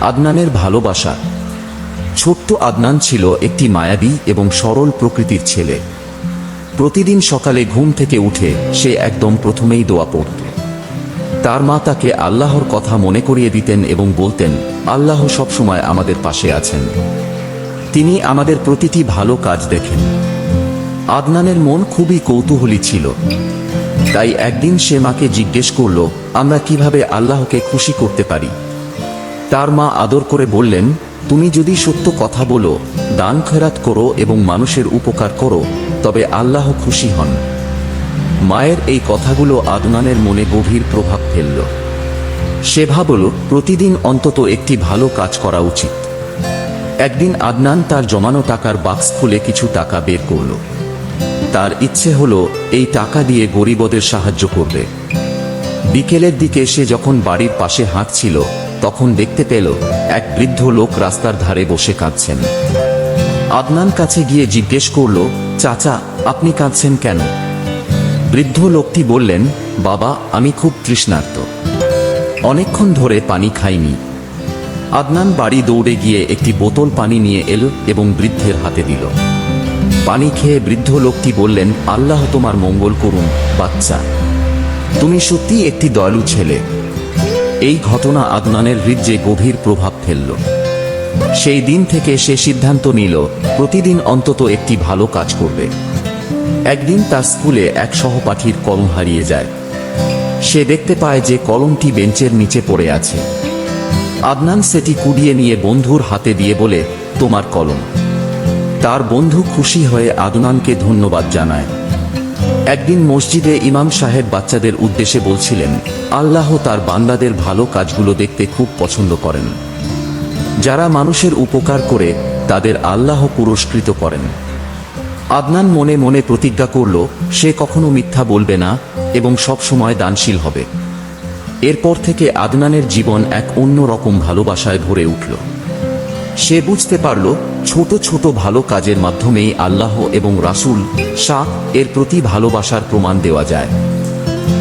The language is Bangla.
আদনানের ভালোবাসা। ছোট্ট আদনান ছিল একটি মায়াবী এবং সরল প্রকৃতির ছেলে। প্রতিদিন সকালে ঘুম থেকে উঠে সে একদম প্রথমেই দোয়া পড়ত। তার মা তাকে আল্লাহর কথা মনে করিয়ে দিতেন এবং বলতেন, আল্লাহ সবসময় আমাদের পাশে আছেন। তিনি আমাদের প্রতিটি ভালো কাজ দেখেন। আদনানের মন খুবই কৌতূহলী ছিল। তাই একদিন সে মাকে জিজ্ঞেস করল, আমরা কীভাবে আল্লাহকে খুশি করতে পারি? তার মা আদর করে বললেন, তুমি যদি সত্য কথা বলো, দান খেরাত করো এবং মানুষের উপকার করো, তবে আল্লাহ খুশি হন। মায়ের এই কথাগুলো আদনানের মনে গভীর প্রভাব ফেলল। সে ভাবল, প্রতিদিন অন্তত একটি ভালো কাজ করা উচিত। একদিন আদনান তার জমানো টাকার বাক্স খুলে কিছু টাকা বের করল। তার ইচ্ছে হলো, এই টাকা দিয়ে গরিবদের সাহায্য করবে। বিকেলের দিকে সে যখন বাড়ির পাশে হাঁটছিল তখন দেখতে পেল এক বৃদ্ধ লোক রাস্তার ধারে বসে কাঁদছেন। আদনান কাছে গিয়ে জিজ্ঞেস করল, চাচা, আপনি কাঁদছেন কেন? বৃদ্ধ লোকটি বললেন, বাবা, আমি খুব তৃষ্ণার্ত। অনেকক্ষণ ধরে পানি খাইনি। আদনান বাড়ি দৌড়ে গিয়ে একটি বোতল পানি নিয়ে এলো এবং বৃদ্ধের হাতে দিল। পানি খেয়ে বৃদ্ধ লোকটি বললেন, আল্লাহ তোমার মঙ্গল করুন, বাচ্চা। তুমি সত্যি একটি দয়ালু ছেলে। এই ঘটনা আদনানের হৃদয়ে গভীর প্রভাব ফেলল। সেই দিন থেকে সে সিদ্ধান্ত নিল, প্রতিদিন অন্তত একটি ভালো কাজ করবে। একদিন তার স্কুলে এক সহপাঠীর কলম হারিয়ে যায়। সে দেখতে পায় যে কলমটি বেঞ্চের নিচে পড়ে আছে। আদনান সেটি কুড়িয়ে নিয়ে বন্ধুর হাতে দিয়ে বলে, তোমার কলম। তার বন্ধু খুশি হয়ে আদনানকে ধন্যবাদ জানায়। একদিন মসজিদে ইমাম সাহেব বাচ্চাদের উদ্দেশ্যে বলছিলেন, আল্লাহ তার বান্দাদের ভালো কাজগুলো দেখতে খুব পছন্দ করেন। যারা মানুষের উপকার করে, তাদের আল্লাহ পুরস্কৃত করেন। আদনান মনে মনে প্রতিজ্ঞা করল, সে কখনো মিথ্যা বলবে না এবং সব সময় দানশীল হবে। এরপর থেকে আদনানের জীবন এক অন্য রকম ভালোবাসায় ভরে উঠল। সে বুঝতে পারল, ছোট ছোট ভালো কাজের মাধ্যমেই আল্লাহ এবং রাসুল শাহ এর প্রতি ভালোবাসার প্রমাণ দেওয়া যায়।